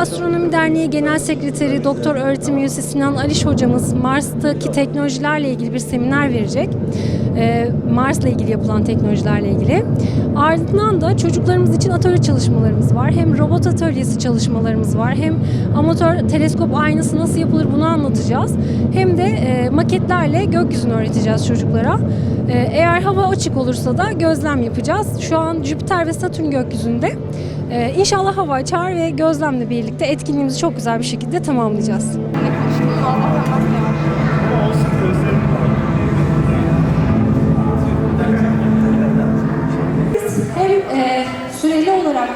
Astronomi Derneği Genel Sekreteri Doktor Öğretim Üyesi Sinan Aliş hocamız Mars'taki teknolojilerle ilgili bir seminer verecek. Ee, Mars'la ilgili yapılan teknolojilerle ilgili. Ardından da çocuklarımız için atölye çalışmalarımız var. Hem robot atölyesi çalışmalarımız var. Hem amatör teleskop aynası nasıl yapılır bunu anlatacağız. Hem de e, maketlerle gökyüzünü öğreteceğiz çocuklara. E, eğer hava açık olursa da gözlem yapacağız. Şu an Jüpiter ve Satürn gökyüzünde. E, inşallah hava açar ve gözlemle birlikte etkinliğimizi çok güzel bir şekilde tamamlayacağız. Hem e, süreli olarak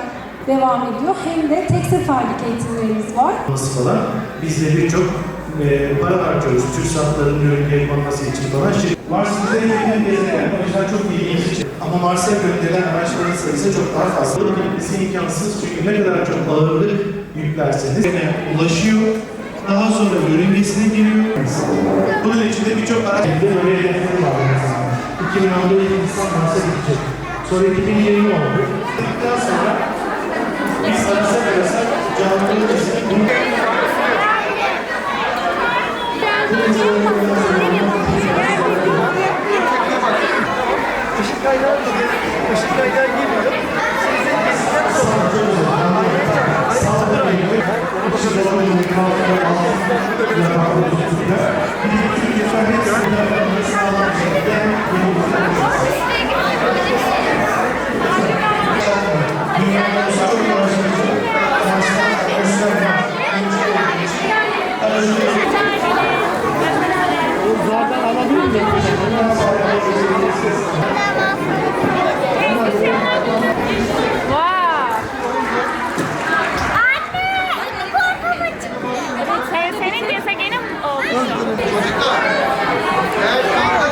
devam ediyor hem de tek seferlik eğitimlerimiz var. olması falan. Biz de birçok e, para harcıyoruz. TÜRSAT'ların ürünleri yapılması için falan. Şimdi Mars bize yeni gezegen. O yüzden çok ilginç. Ama Mars'a gönderilen araçların sayısı çok daha fazla. Bunun gitmesi imkansız çünkü ne kadar çok ağırlık yüklerseniz yine ulaşıyor. Daha sonra yörüngesine giriyor. Bunun içinde birçok araç... Böyle hedefleri var. mesela. 2010'da ilk insan Mars'a gidecek. Sonra 2020 oldu. Gittikten sonra biz arasak arasak ayda geliyor. Sizin bizden sonra. 주는 거니까